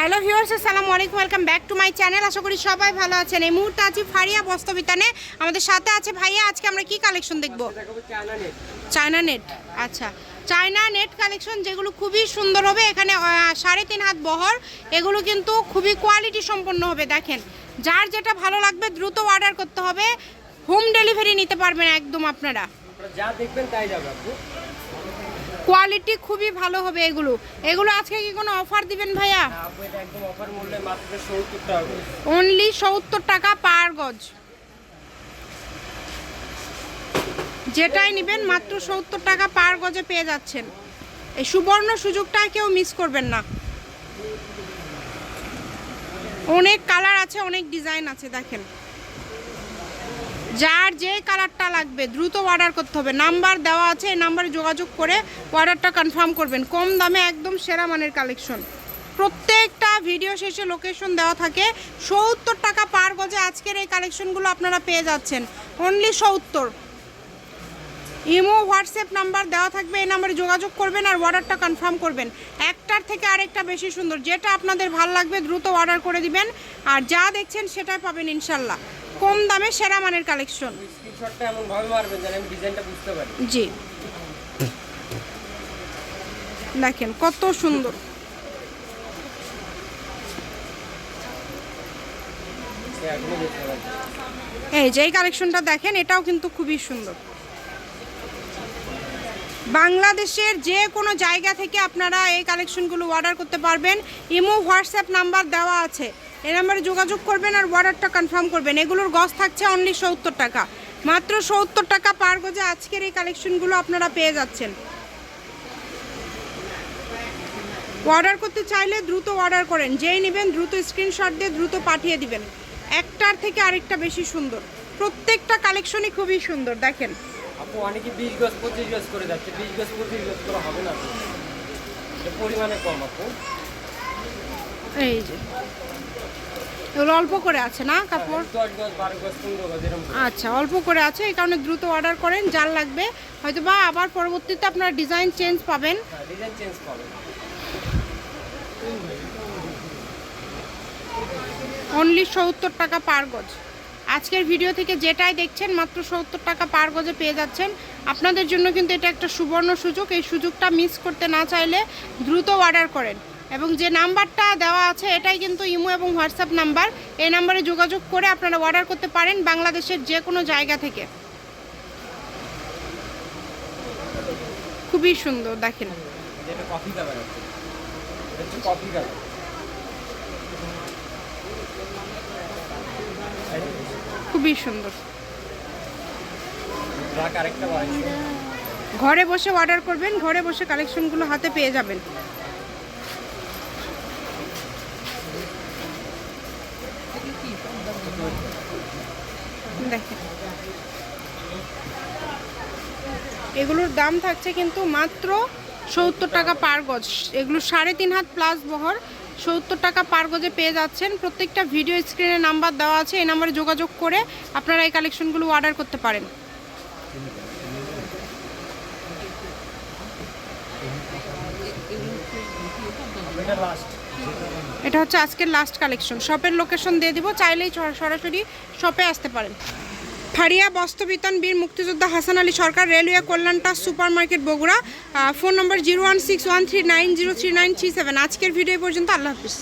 Hello viewers, আসসালামু আলাইকুম, welcome back to my channel. আশা করি সবাই ভালো আছেন। এই মুহূর্তে আছি ফারিয়া বস্তবিতানে আমাদের সাথে আছে ভাইয়া, আজকে আমরা কি কালেকশন দেখব? China net. আচ্ছা চায়না নেট কালেকশন যেগুলো খুবই সুন্দর হবে। এখানে সাড়ে তিন হাত বহর। এগুলো কিন্তু খুবই কোয়ালিটি সম্পন্ন হবে, দেখেন। যার যেটা ভালো লাগবে, দ্রুত অর্ডার করতে হবে। হোম ডেলিভারি নিতে পারবেন একদম আপনারা। যা দেখবেন তাই যাবে কোয়ালিটি খুবই ভালো হবে এগুলো। এগুলো আজকে কি কোনো অফার দিবেন ভাইয়া। অনলি সত্তর টাকা পার গজ। যেটাই নেবেন মাত্র সত্তর টাকা পার গজে পেয়ে যাচ্ছেন। এই সুবর্ণ সুযোগটা কেউ মিস করবেন না। অনেক কালার আছে অনেক ডিজাইন আছে দেখেন। যার যে কালারটা লাগবে, দ্রুত অর্ডার করতে হবে। নাম্বার দেওয়া আছে, এই নাম্বারে যোগাযোগ করে অর্ডারটা কনফার্ম করবেন। কম দামে একদম সেরা মানের কালেকশন প্রত্যেকটা ভিডিও শেষে লোকেশন দেওয়া থাকে। সত্তর টাকা পার গজে আজকের এই কালেকশনগুলো আপনারা পেয়ে যাচ্ছেন। অনলি সত্তর। ইমো হোয়াটসঅ্যাপ নাম্বার দেওয়া থাকবে, এই নাম্বারে যোগাযোগ করবেন আর অর্ডারটা কনফার্ম করবেন। একটার থেকে আরেকটা বেশি সুন্দর। যেটা আপনাদের ভালো লাগবে, দ্রুত অর্ডার করে দিবেন। আর যা দেখছেন সেটাই পাবেন ইনশাল্লাহ। কম দামে সেরা মানের কালেকশন। স্ক্রিনশটটা এমন ভাবে মারবেন যেন আমি ডিজাইনটা বুঝতে পারি। জি। দেখেন কত সুন্দর। এই যে এই কালেকশনটা দেখেন এটাও কিন্তু খুবই সুন্দর। বাংলাদেশের যে কোনো জায়গা থেকে আপনারা এই কালেকশনগুলো অর্ডার করতে পারবেন। ইমো হোয়াটসঅ্যাপ নাম্বার দেওয়া আছে। এই নাম্বারে যোগাযোগ করবেন আর অর্ডারটা কনফার্ম করবেন। এগুলোর গজ থাকছে অনলি সত্তর টাকা। মাত্র সত্তর টাকা পার গজে আজকের এই কালেকশনগুলো আপনারা পেয়ে যাচ্ছেন। অর্ডার করতে চাইলে দ্রুত অর্ডার করেন। যেই নেবেন দ্রুত স্ক্রিনশট দিয়ে দ্রুত পাঠিয়ে দিবেন। একটার থেকে আরেকটা বেশি সুন্দর। প্রত্যেকটা কালেকশনই খুবই সুন্দর, দেখেন। আপু, অনেকে বিশ গজ, পঁচিশ গজ করে যাচ্ছে। বিশ গজ, পঁচিশ গজ করে হবে না পরিমাণে কম, আপু। এই যে। এগুলো অল্প করে আছে না কাপড়। আচ্ছা অল্প করে আছে, এই কারণে দ্রুত অর্ডার করেন, যার লাগবে। হয়তো বা আবার পরবর্তীতে আপনারা ডিজাইন চেঞ্জ পাবেন। অনলি সত্তর টাকা পার গজ। আজকের ভিডিও থেকে যেটাই দেখছেন, মাত্র সত্তর টাকা পার গজে পেয়ে যাচ্ছেন। আপনাদের জন্য কিন্তু এটা একটা সুবর্ণ সুযোগ। এই সুযোগটা মিস করতে না চাইলে দ্রুত অর্ডার করেন। এবং যে নাম্বারটা দেওয়া আছে এটাই কিন্তু ইমো এবং হোয়াটসঅ্যাপ নাম্বার। এই নাম্বারে যোগাযোগ করে আপনারা অর্ডার করতে পারেন বাংলাদেশের যে কোনো জায়গা থেকে। খুবই সুন্দর দেখেন। খুবই সুন্দর। ঘরে বসে অর্ডার করবেন ঘরে বসে কালেকশনগুলো হাতে পেয়ে যাবেন। এগুলোর দাম থাকছে কিন্তু মাত্র সত্তর টাকা পার গজ। এগুলো সাড়ে তিন হাত প্লাস বহর। সত্তর টাকা পার গজে পেয়ে যাচ্ছেন। প্রত্যেকটা ভিডিও স্ক্রিনে নাম্বার দেওয়া আছে। এই নাম্বারে যোগাযোগ করে আপনারা এই কালেকশনগুলো অর্ডার করতে পারেন। এটা হচ্ছে আজকের লাস্ট কালেকশন শপের লোকেশন দিয়ে দিব, চাইলেই সরাসরি শপে আসতে পারেন। ফারিয়া বস্তবিতান বীর মুক্তিযোদ্ধা Hasan Ali Sarkar, railway কল্যাণটা super market Bogura phone number zero one six one three nine zero three nine three seven আজকের ভিডিও পর্যন্ত, আল্লাহ হাফিজ।